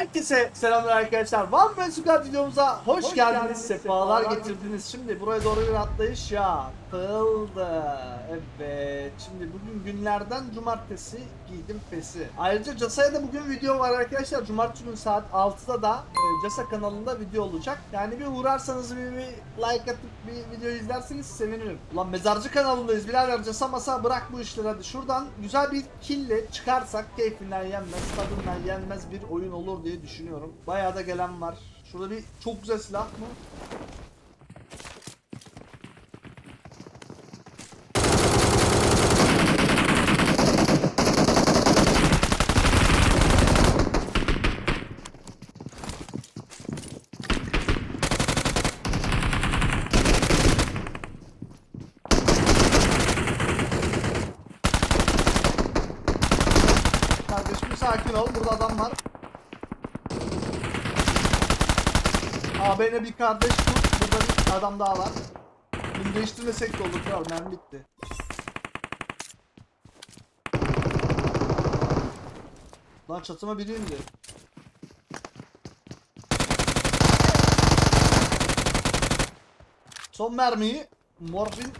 Herkese selamlar arkadaşlar. One Man Squad videomuza hoş, geldiniz. Sefalar getirdiniz. Şimdi buraya doğru bir atlayış yapıldı. Evet. Şimdi bugün günlerden cumartesi giydim pesi. Ayrıca Casa'ya da bugün video var arkadaşlar. Cumartesi günü saat 6'da da e, Casa kanalında video olacak. Yani bir uğrarsanız bir, bir like atıp bir video izlerseniz sevinirim. Ulan mezarcı kanalındayız birader. Casa masa bırak bu işleri hadi. Şuradan güzel bir kille çıkarsak keyfinden yenmez, tadından yenmez bir oyun olur diye düşünüyorum. Bayağı da gelen var. Şurada bir çok güzel silah mı? Kardeşim sakin ol. Burada adam var. AB'ne bir kardeş tut. Burada bir adam daha var. Bunu değiştirmesek de olur. Kral mermi bitti. Lan çatıma biri indi. Son mermiyi morfin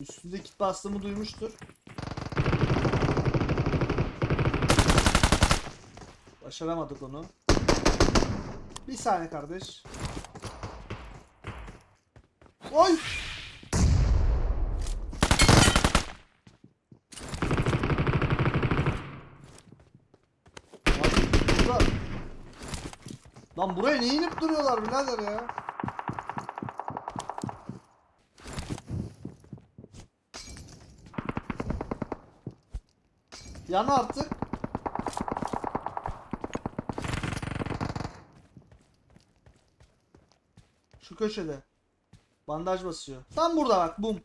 Üstünde kit bastığımı duymuştur. Başaramadık onu. Bir saniye kardeş. Oy! Lan, buraya niye inip duruyorlar birader ya? Yan artık. Şu köşede. Bandaj basıyor. Tam burada bak bum.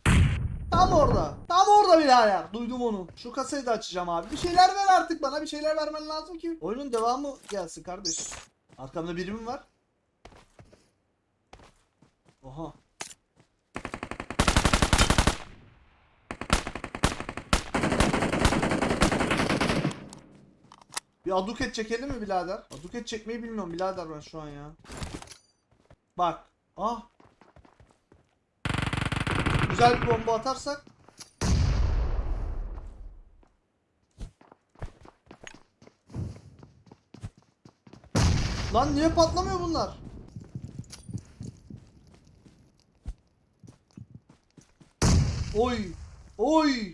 Tam orada. Tam orada birader. Duydum onu. Şu kasayı da açacağım abi. Bir şeyler ver artık bana. Bir şeyler vermen lazım ki. Oyunun devamı gelsin kardeş. Arkamda biri mi var? Oha. Bir aduket çekelim mi birader? Aduket çekmeyi bilmiyorum birader ben şu an ya. Bak. Ah. Güzel bir bomba atarsak. Lan niye patlamıyor bunlar? Oy. Oy.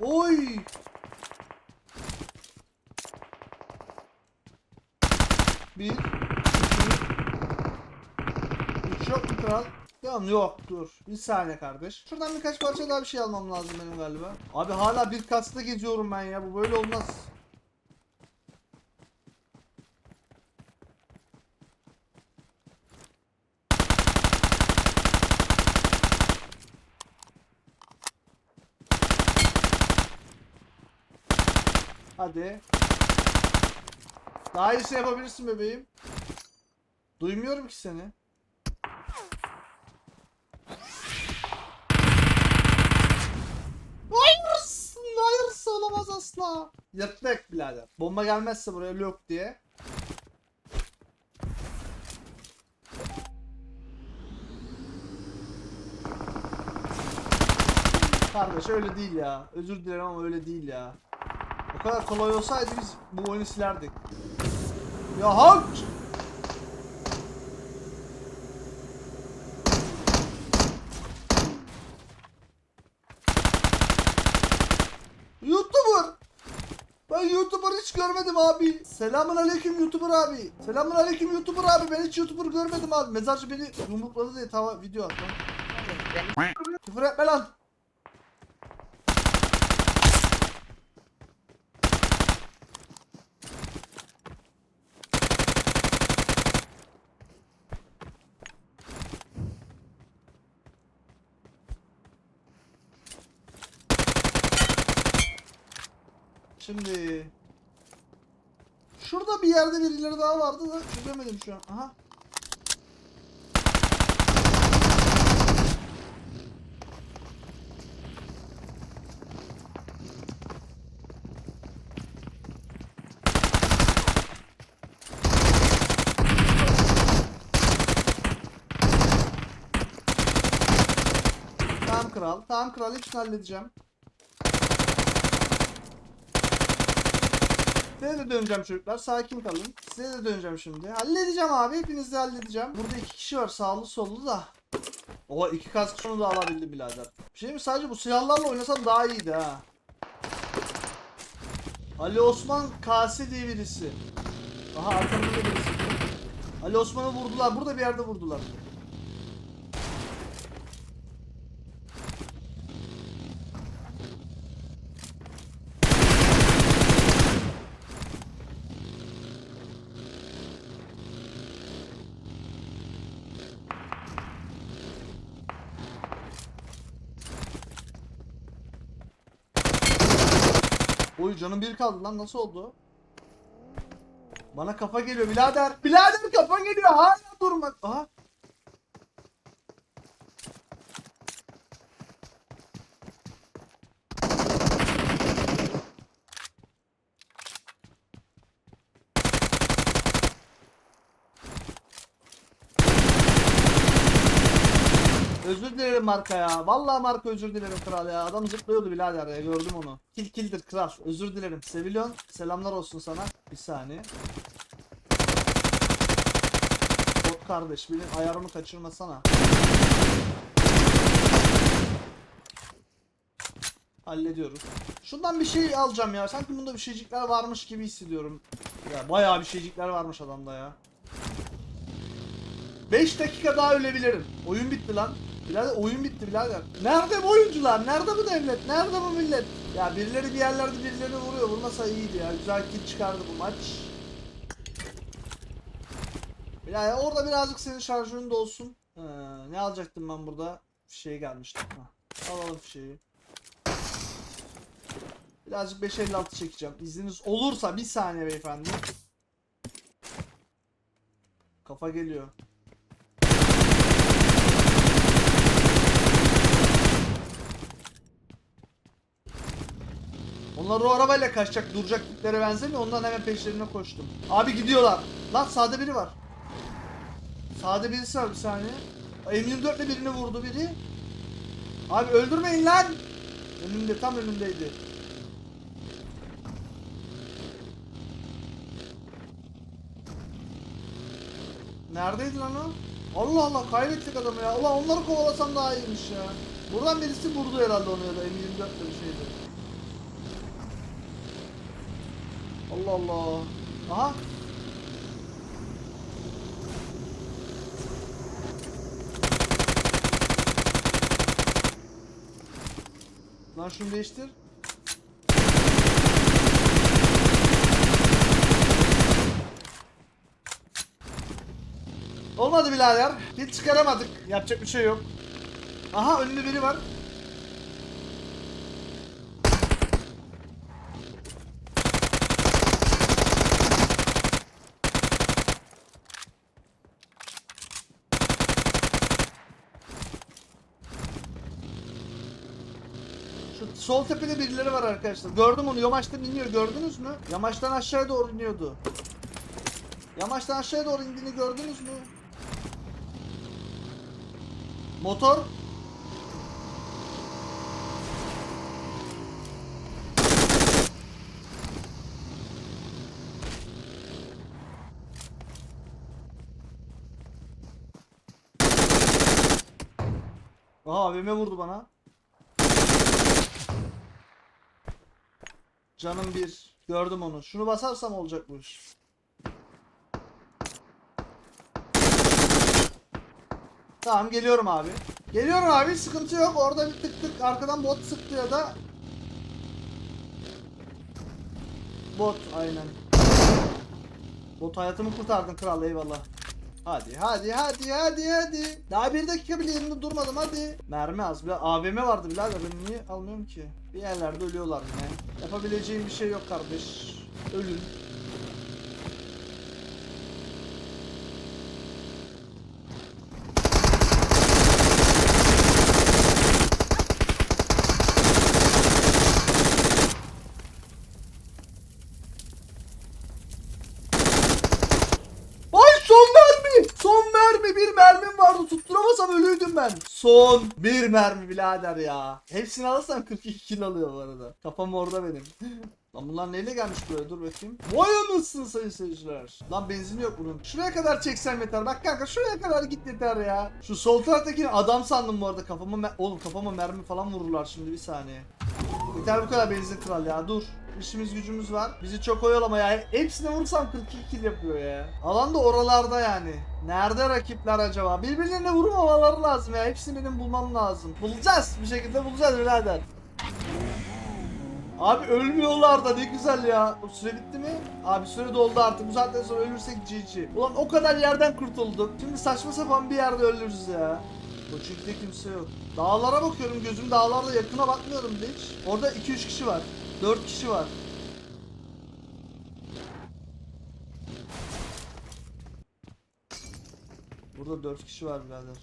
Oy. Bir, iki, üç yok mu kral? Tamam yok dur. Bir saniye kardeş. Şuradan birkaç parça daha bir şey almam lazım benim galiba. Abi hala bir kasta geziyorum ben ya. Bu böyle olmaz. Hadi. Daha iyisini yapabilirsin bebeğim. Duymuyorum ki seni. Hayır! Hayır asla. Yırttık birader. Bomba gelmezse buraya yok diye. Kardeş öyle değil ya. Özür dilerim ama öyle değil ya. O kadar kolay olsaydı biz bu oyunu silerdik. Ya hak! YouTuber! Ben YouTuber hiç görmedim abi. Selamun aleyküm YouTuber abi. Selamun aleyküm YouTuber abi. Ben hiç YouTuber görmedim abi. Mezarcı beni yumrukladı diye tava video attı. Küfür etme lan. Şimdi Şurada bir yerde birileri daha vardı da çözemedim şu an. Aha. Tamam kral. Tamam kral hepsini halledeceğim. Size de döneceğim çocuklar. Sakin kalın. Size de döneceğim şimdi. Halledeceğim abi. Hepinizi halledeceğim. Burada iki kişi var. Sağlı sollu da. O iki kask şunu da alabildim birader. Bir şey mi? Sadece bu silahlarla oynasam daha iyiydi ha. Ali Osman Kase diye birisi. Aha arkamda da birisi. Ali Osman'ı vurdular. Burada bir yerde vurdular. Oy canım bir kaldı lan nasıl oldu? Bana kafa geliyor birader. Birader kafa geliyor hala durmak. Aha. Özür dilerim marka ya. Vallahi marka özür dilerim kral ya. Adam zıplıyordu birader ya gördüm onu. Kil kildir kral. Özür dilerim. Sevilyon selamlar olsun sana. Bir saniye. Bot kardeş benim ayarımı kaçırmasana. Hallediyoruz. Şundan bir şey alacağım ya. Sanki bunda bir şeycikler varmış gibi hissediyorum. Ya bayağı bir şeycikler varmış adamda ya. 5 dakika daha ölebilirim. Oyun bitti lan. Birader oyun bitti birader. Nerede bu oyuncular? Nerede bu devlet? Nerede bu millet? Ya birileri bir yerlerde birilerini vuruyor. Vurmasa iyiydi ya. Güzel kill çıkardı bu maç. Ya orada birazcık senin şarjörün de olsun. Ee, ne alacaktım ben burada? Şey gelmişti. Ha, alalım şeyi. Birazcık 556 çekeceğim. İzniniz olursa bir saniye beyefendi. Kafa geliyor. Onlar o arabayla kaçacak duracak tiplere benzemiyor. Ondan hemen peşlerine koştum. Abi gidiyorlar. Lan sağda biri var. Sağda birisi var bir saniye. M24 ile birini vurdu biri. Abi öldürmeyin lan. Önümde tam önümdeydi. Neredeydi lan o? Allah Allah kaybettik adamı ya. Allah onları kovalasam daha iyiymiş ya. Buradan birisi vurdu herhalde onu ya da M24 ile bir şeydi. Allah Allah. Aha. Lan şunu değiştir. Olmadı birader. Hiç çıkaramadık. Yapacak bir şey yok. Aha önünde biri var. Şu sol tepede birileri var arkadaşlar. Gördüm onu. Yamaçtan iniyor. Gördünüz mü? Yamaçtan aşağıya doğru iniyordu. Yamaçtan aşağıya doğru indiğini gördünüz mü? Motor. Aha AVM vurdu bana. Canım bir. Gördüm onu. Şunu basarsam olacak bu iş. Tamam geliyorum abi. Geliyorum abi sıkıntı yok. Orada bir tık tık arkadan bot sıktı ya da Bot aynen. Bot hayatımı kurtardın kral eyvallah. Hadi hadi hadi hadi hadi. Daha bir dakika bile yerimde durmadım hadi. Mermi az. AVM vardı birader ben niye almıyorum ki? Bir yerlerde ölüyorlar yine. Yapabileceğim bir şey yok kardeş. Ölün. Ay son mermi! Son mermi! Bir mermim var vardı tutturamasam ölüydüm ben. Son bir mermi birader ya. Hepsini alırsam 42 kill alıyor bu arada. Kafam orada benim. Lan bunlar neyle gelmiş buraya dur bakayım. Vay anasını sayın seyirciler. Lan benzin yok bunun. Şuraya kadar çeksem yeter. Bak kanka şuraya kadar git yeter ya. Şu sol taraftakini adam sandım bu arada. Kafama oğlum kafama mermi falan vururlar şimdi bir saniye. Yeter bu kadar benzin kral ya dur. İşimiz gücümüz var. Bizi çok oyalama ya. Hepsine vursam 42 kill yapıyor ya. Alan da oralarda yani. Nerede rakipler acaba? Birbirlerine vurmamaları lazım ya. Hepsini benim bulmam lazım. Bulacağız. Bir şekilde bulacağız birader. Abi ölmüyorlar da ne güzel ya. O süre bitti mi? Abi süre doldu artık. Bu saatten sonra ölürsek GG. Ulan o kadar yerden kurtulduk. Şimdi saçma sapan bir yerde ölürüz ya. Koçuk'ta kimse yok. Dağlara bakıyorum gözüm dağlarda yakına bakmıyorum hiç. Orada 2-3 kişi var. 4 kişi var. Burada 4 kişi var birader.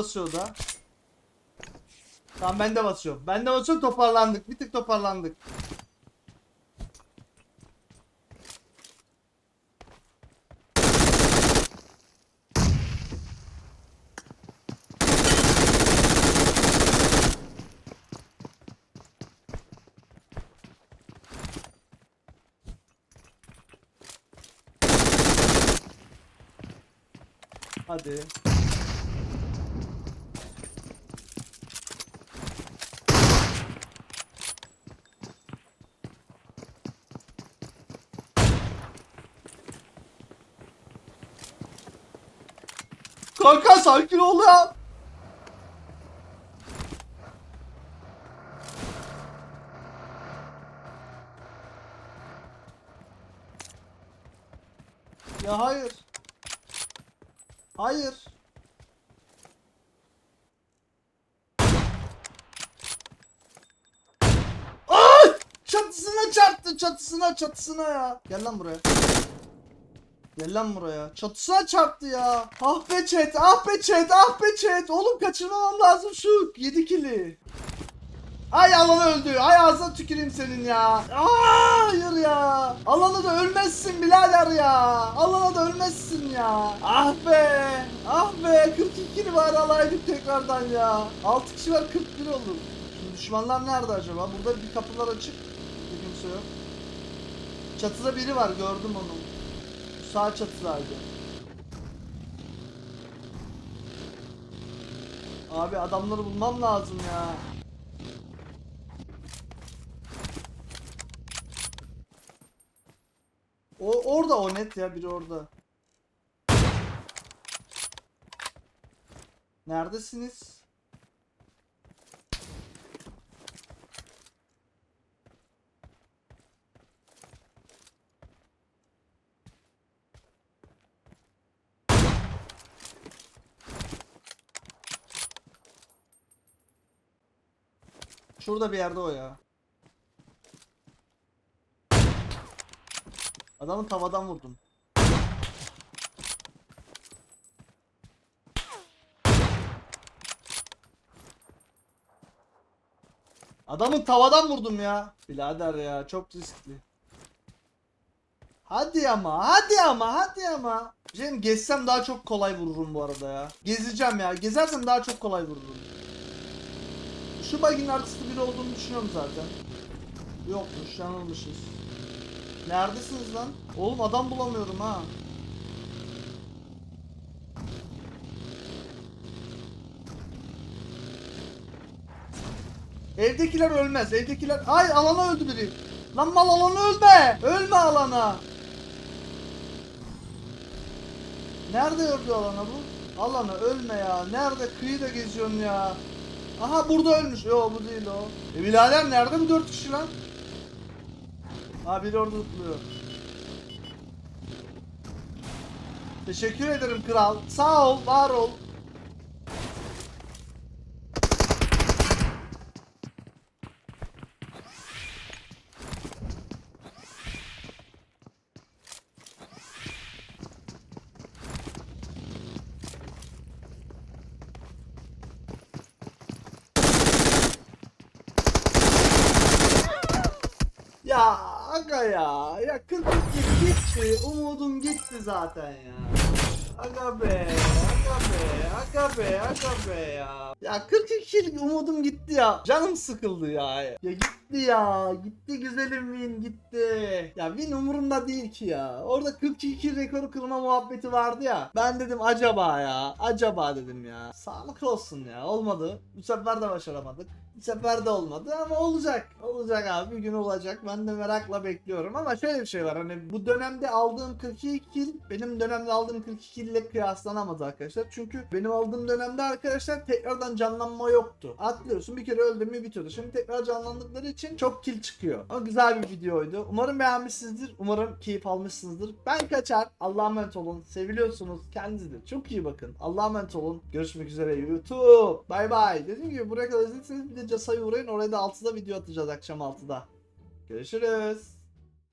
Basıyor da. Tamam ben de basıyorum. Ben de basıyorum toparlandık. Bir tık toparlandık. Hadi. Kanka sakin ol ya. Ya hayır. Hayır. Ay! Çatısına çarptı çatısına çatısına ya. Gel lan buraya. Gel lan buraya. Çatısına çarptı ya. Ah be chat, ah be chat, ah be chat. Oğlum kaçırmamam lazım şu 7 kili. Ay alan öldü. Ay ağzına tüküreyim senin ya. Aa, hayır ya. Alana da ölmezsin birader ya. Alana da ölmezsin ya. Ah be. Ah be. 42 kili var alaydık tekrardan ya. 6 kişi var 41 olur. Şimdi düşmanlar nerede acaba? Burada bir kapılar açık. Bir kimse yok. Çatıda biri var gördüm onu. Sağ çatıdaydı. Abi adamları bulmam lazım ya. O orada o net ya biri orada. Neredesiniz? Şurada bir yerde o ya. Adamı tavadan vurdum. Adamı tavadan vurdum ya. Birader ya çok riskli. Hadi ama hadi ama hadi ama. Cem gezsem daha çok kolay vururum bu arada ya. Gezeceğim ya. Gezersem daha çok kolay vururum. Şu bug'in arkasında biri olduğunu düşünüyorum zaten. Yokmuş yanılmışız. Neredesiniz lan? Oğlum adam bulamıyorum ha. Evdekiler ölmez. Evdekiler... Ay alana öldü biri. Lan mal alana ölme. Ölme alana. Nerede öldü alana bu? Alana ölme ya. Nerede kıyıda geziyorsun ya? Aha burada ölmüş. Yo bu değil o. E birader nerede bu dört kişi lan? Ha biri orada zıplıyor. Teşekkür ederim kral. Sağ ol, var ol. Ya aga ya. Ya 42 gitti. Umudum gitti zaten ya. Aga be. Aga be. Aga be. Ya. Ya 42 umudum gitti ya. Canım sıkıldı ya. Ya gitti ya. Gitti güzelim win gitti. Ya win umurumda değil ki ya. Orada 42 rekoru kırma muhabbeti vardı ya. Ben dedim acaba ya. Acaba dedim ya. Sağlık olsun ya. Olmadı. Bu sefer de başaramadık. Bu sefer de olmadı ama olacak. Olacak abi bir gün olacak. Ben de merakla bekliyorum ama şöyle bir şey var. Hani bu dönemde aldığım 42 kill benim dönemde aldığım 42 kill ile kıyaslanamaz arkadaşlar. Çünkü benim aldığım dönemde arkadaşlar tekrardan canlanma yoktu. Atlıyorsun bir kere öldün mü bitiyordu. Şimdi tekrar canlandıkları için çok kill çıkıyor. Ama güzel bir videoydu. Umarım beğenmişsinizdir. Umarım keyif almışsınızdır. Ben kaçar. Allah'a emanet olun. Seviliyorsunuz. Kendinize çok iyi bakın. Allah'a emanet olun. Görüşmek üzere YouTube. Bay bay. Dediğim gibi buraya kadar izlediyseniz bir de Casa'ya uğrayın. Oraya da 6'da video atacağız akşam 6'da. Görüşürüz.